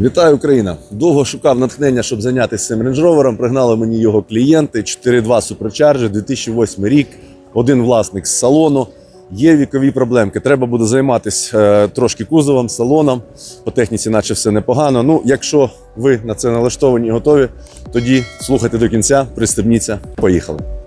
Вітаю, Україна! Довго шукав натхнення, щоб зайнятися цим Range Rover. Пригнали мені його клієнти 4.2 Supercharger, 2008 рік, один власник з салону. Є вікові проблемки. Треба буде займатися е, трошки кузовом, салоном. По техніці, наче все непогано. Ну, якщо ви на це налаштовані і готові, тоді слухайте до кінця, пристебніться. Поїхали.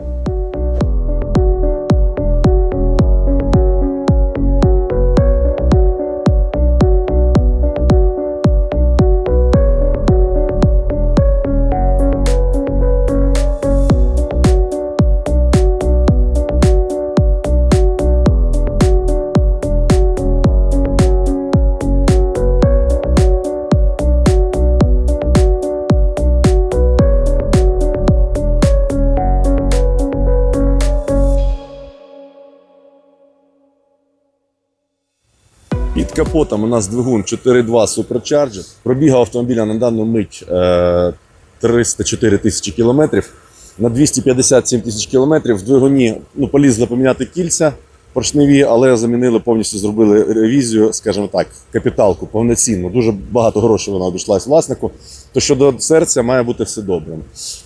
Капотом у нас двигун 4.2 Supercharger. Пробігав автомобіля на дану мить е, 304 тисячі кілометрів. На 257 тисяч кілометрів в двигуні ну, полізли поміняти кільця поршневі, але замінили повністю зробили ревізію, скажімо так, капіталку повноцінну. Дуже багато грошей вона обійшлась власнику. То щодо серця має бути все добре.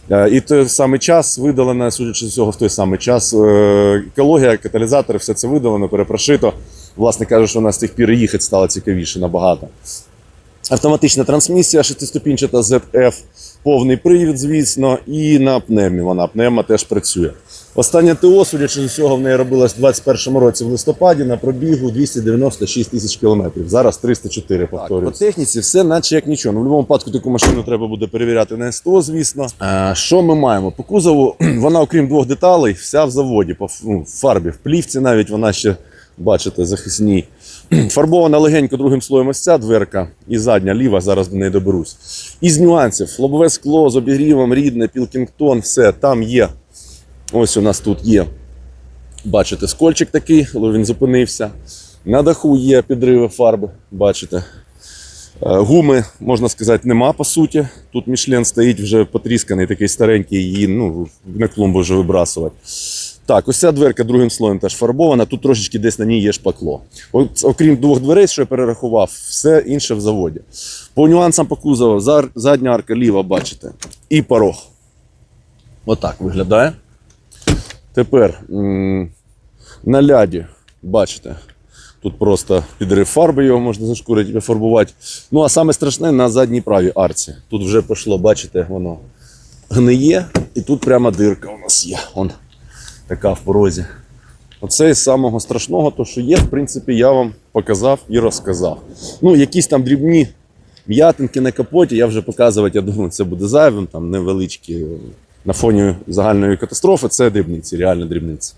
Е, І той самий час видалено, судячи з цього, в той самий час е, екологія, каталізатори, все це видалено, перепрошито. Власне каже, що вона з тих пір їхати стало цікавіше набагато. Автоматична трансмісія, шестиступінчата ZF, повний привід, звісно, і на пневмі вона. Пневма теж працює. Останнє ТО, судячи з усього, в неї робилось у 2021 році в листопаді на пробігу 296 тисяч кілометрів. Зараз 304 повторюю. По техніці все наче як нічого. Ну, в будь-якому випадку таку машину треба буде перевіряти на СТО, звісно. А, що ми маємо? По кузову вона, окрім двох деталей, вся в заводі, по ну, фарбі, в плівці навіть вона ще, бачите, захисній. Фарбована легенько другим слоєм ось ця дверка і задня ліва, зараз до неї доберусь. Із нюансів: лобове скло з обігрівом, рідне, Пілкінгтон, все там є. Ось у нас тут є. Бачите, скольчик такий, але він зупинився. На даху є підриви фарби, бачите. Е, Гуми, можна сказати, нема по суті. Тут Мішлен стоїть вже потрісканий, такий старенький, її ну, на клумбу вже вибрасувати. Так, ось ця дверка другим слоєм теж фарбована. Тут трошечки десь на ній є шпакло. От, окрім двох дверей, що я перерахував, все інше в заводі. По нюансам по кузову, задня арка ліва, бачите, і порог. Отак виглядає. Тепер на ляді, бачите, тут просто підрив фарби, його можна зашкурити і пофарбувати. Ну а саме страшне на задній правій арці. Тут вже пішло, бачите, воно гниє, і тут прямо дирка у нас є. Вон така в порозі. Оце із самого страшного, то що є, в принципі, я вам показав і розказав. Ну, якісь там дрібні м'ятинки на капоті, я вже показувати, я думаю, це буде зайвим, там невеличкі на фоні загальної катастрофи, це дрібниці, реально дрібниці.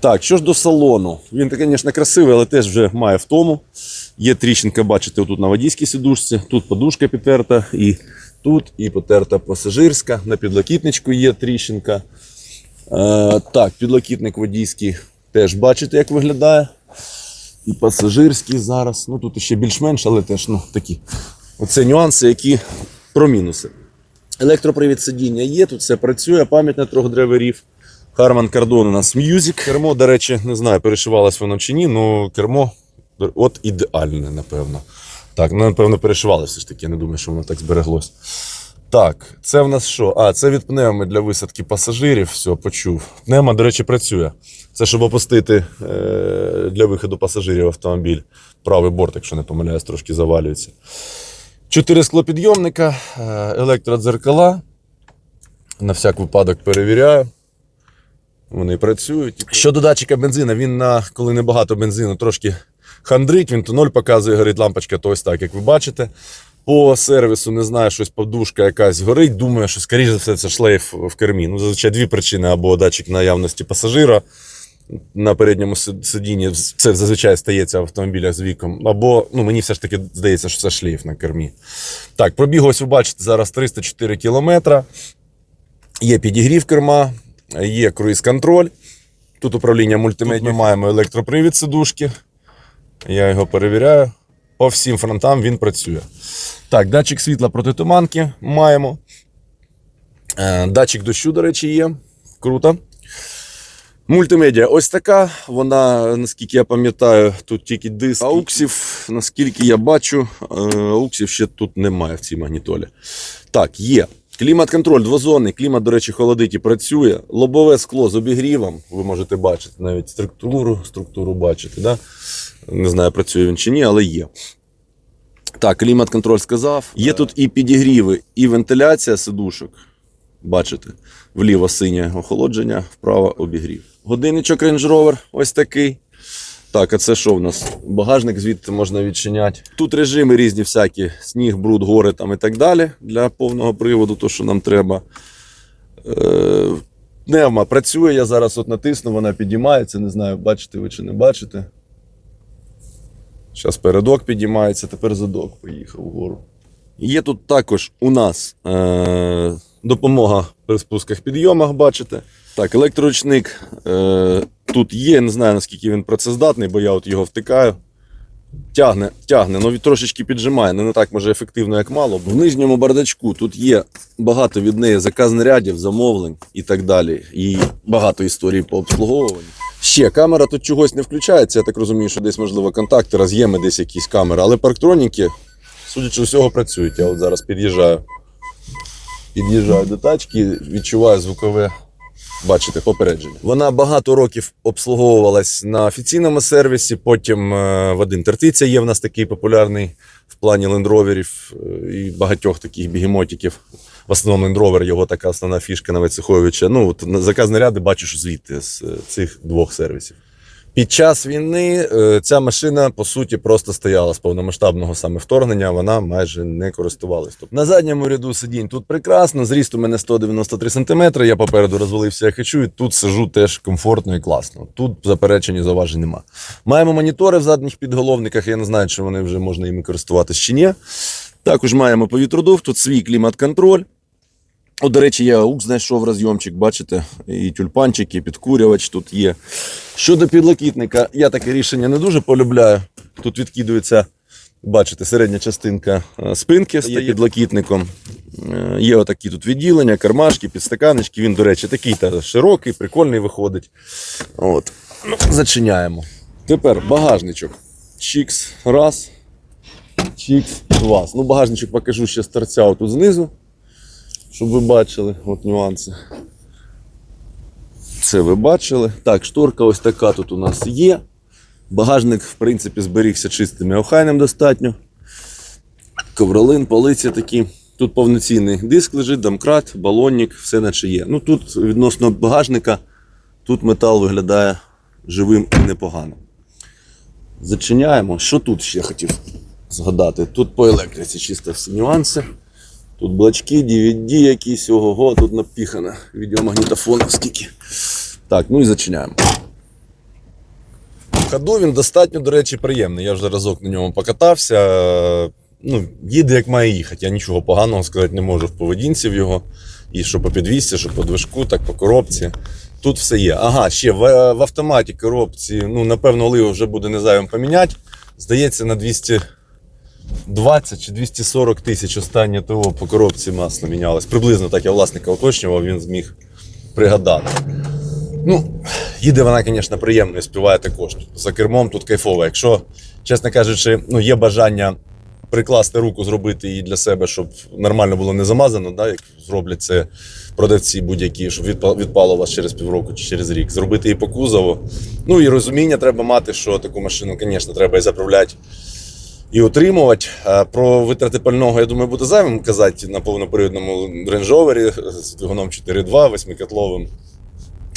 Так, що ж до салону. Він, звісно, красивий, але теж вже має втому. Є тріщинка, бачите, тут на водійській сидушці, тут подушка підтерта, і тут, і потерта пасажирська. На підлокітничку є тріщинка. Е, так, підлокітник водійський теж бачите, як виглядає. І пасажирський зараз. Ну тут ще більш-менш, але теж ну, такі. Оце нюанси, які про мінуси. Електропривід сидіння є, тут все працює, пам'ять на трьох драйверів. Harman Kardon у нас Music. Кермо, до речі, не знаю, перешивалось воно чи ні, але кермо от ідеальне, напевно. Так, ну, напевно, перешивалося ж таки, я не думаю, що воно так збереглось. Так, це в нас що? А, це від пневми для висадки пасажирів. Все, почув. Пневма, до речі, працює. Це щоб опустити е, для виходу пасажирів автомобіль. Правий борт, якщо не помиляюсь, трошки завалюється. Чотири склопідйомника, е, електродзеркала. На всяк випадок перевіряю. Вони працюють. Щодо датчика бензину, він на коли небагато бензину, трошки хандрить, він то 0 показує, горить лампочка, то ось так, як ви бачите. По сервісу не знаю, щось подушка якась горить. Думаю, що скоріше за все це шлейф в кермі. Ну, зазвичай дві причини: або датчик наявності пасажира на передньому сидінні. Це зазвичай стається в автомобілях з віком. Або ну, мені все ж таки здається, що це шлейф на кермі. Так, пробіг, ось ви бачите, зараз 304 кілометра. Є підігрів керма, є круїз-контроль. Тут управління мультимедіа. Ми маємо електропривід сидушки. Я його перевіряю. По всім фронтам він працює. Так, датчик світла протитуманки маємо. Е, Датчик дощу, до речі, є. Круто. Мультимедіа ось така. Вона, наскільки я пам'ятаю, тут тільки диск. Ауксів, наскільки я бачу, е, ауксів ще тут немає в цій магнітолі. Так, є. Клімат-контроль двозонний, клімат, до речі, холодить і працює. Лобове скло з обігрівом. Ви можете бачити навіть структуру, структуру бачите, да? Не знаю, працює він чи ні, але є. Так, клімат-контроль сказав. Є тут і підігріви, і вентиляція сидушок. Бачите, вліво синє охолодження, вправо обігрів. Годинничок Range Rover ось такий. Так, а це що в нас? Багажник звідти можна відчиняти. Тут режими різні всякі: сніг, бруд, гори там і так далі. Для повного приводу, то, що нам треба. Е, Пневма працює, я зараз от натисну, вона підіймається. Не знаю, бачите ви чи не бачите. Зараз передок підіймається, тепер задок поїхав вгору. Є тут також у нас е, допомога при спусках підйомах, бачите. Так, електроручник е, тут є, не знаю наскільки він працездатний, бо я от його втикаю. Тягне, тягне, ну трошечки піджимає, не, не так може ефективно, як мало. В нижньому бардачку тут є багато від неї заказнарядів, замовлень і так далі. І багато історій по обслуговуванню. Ще камера тут чогось не включається. Я так розумію, що десь, можливо, контакти, роз'єми, десь якісь камери. Але парктроніки, судячи всього, працюють. Я от зараз під'їжджаю. Під'їжджаю до тачки, відчуваю звукове бачите, попередження. Вона багато років обслуговувалась на офіційному сервісі. Потім е, Вадим Тертиця є в нас такий популярний в плані лендроверів е, і багатьох таких бігемотиків. В основному Rover, його така основна фішка на Войцеховича. Ну, от на- заказні ряди бачу, що звідти з е, цих двох сервісів. Під час війни е, ця машина по суті просто стояла з повномасштабного саме вторгнення. Вона майже не користувалась. Тобто на задньому ряду сидінь тут прекрасно. Зріст у мене 193 см. Я попереду розвалився як хочу. І тут сижу теж комфортно і класно. Тут заперечень і зауважень нема. Маємо монітори в задніх підголовниках. Я не знаю, чи вони вже можна їми користуватися чи ні. Також маємо повітродув, тут свій клімат-контроль. От, до речі, я аук знайшов розйомчик, бачите, і тюльпанчик, і підкурювач тут є. Щодо підлокітника, я таке рішення не дуже полюбляю. Тут відкидується, бачите, середня частинка е, спинки стає підлокітником. Е, Є отакі тут відділення, кармашки, підстаканечки. Він, до речі, такий та широкий, прикольний виходить. От. Ну, зачиняємо. Тепер багажничок. Чікс, раз. Чікс, два. Ну, багажничок покажу ще з торця отут знизу щоб ви бачили от нюанси. Це ви бачили. Так, шторка ось така тут у нас є. Багажник, в принципі, зберігся чистим і охайним достатньо. Ковролин, полиці такі. Тут повноцінний диск лежить, домкрат, балонник, все наче є. Ну тут відносно багажника, тут метал виглядає живим і непогано. Зачиняємо. Що тут ще хотів згадати? Тут по електриці чисто всі нюанси. Тут блочки, DVD якісь, ого-го, тут напіхано. Відеомагнітофон скільки. Так, ну і зачиняємо. Ходу він достатньо, до речі, приємний. Я вже разок на ньому покатався. Ну, їде як має їхати. Я нічого поганого сказати не можу в поведінці в його. І що по підвісці, що по движку, так по коробці. Тут все є. Ага, ще в, в автоматі коробці, ну, напевно, оливу вже буде незайвим поміняти. Здається, на 200. 20 чи 240 тисяч останнє ТО по коробці масла мінялось. Приблизно так я власника уточнював, він зміг пригадати. Ну, їде вона, звісно, приємно і співає також. За кермом тут кайфово. Якщо, чесно кажучи, ну, є бажання прикласти руку, зробити її для себе, щоб нормально було не замазано, да, як зроблять це продавці будь-які, щоб відпало вас через півроку чи через рік. Зробити її по кузову. Ну і розуміння треба мати, що таку машину, звісно, треба і заправляти і утримувати. А Про витрати пального, я думаю, буде зайвим казати на Range Rover з двигуном 4.2, восьмикотловим.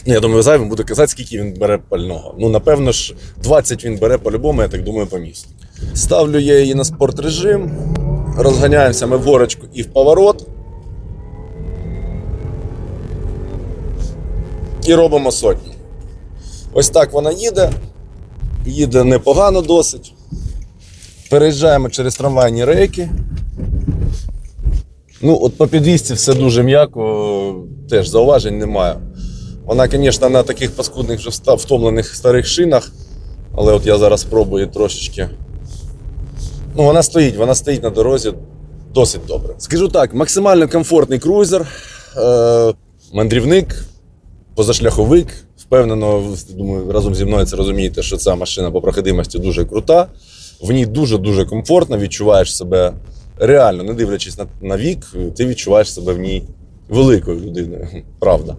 Ну, Я думаю, зайвим буде казати, скільки він бере пального. Ну, напевно ж, 20 він бере по-любому, я так думаю, по місту. Ставлю я її на спорт режим, розганяємося ми в горочку і в поворот. І робимо сотню. Ось так вона їде. Їде непогано досить. Переїжджаємо через трамвайні рейки. Ну, от по підвісці все дуже м'яко, теж зауважень немає. Вона, звісно, на таких паскудних вже втомлених старих шинах, але от я зараз спробую трошечки. Ну, вона стоїть, вона стоїть на дорозі досить добре. Скажу так, максимально комфортний круїзер, е- мандрівник, позашляховик, впевнено, думаю, разом зі мною це розумієте, що ця машина по проходимості дуже крута. В ній дуже-дуже комфортно, відчуваєш себе реально, не дивлячись на, на вік, ти відчуваєш себе в ній великою людиною. Правда.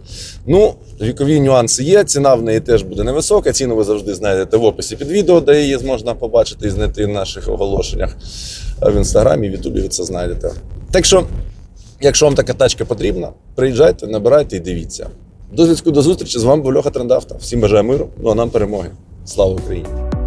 Ну, вікові нюанси є. Ціна в неї теж буде невисока. Ціну ви завжди знайдете в описі під відео, де її можна побачити і знайти в наших оголошеннях. В інстаграмі, в Ютубі ви це знайдете. Так що, якщо вам така тачка потрібна, приїжджайте, набирайте і дивіться. До зв'язку до зустрічі з вами був Льоха Трендавта. Всім бажаю миру, ну а нам перемоги. Слава Україні!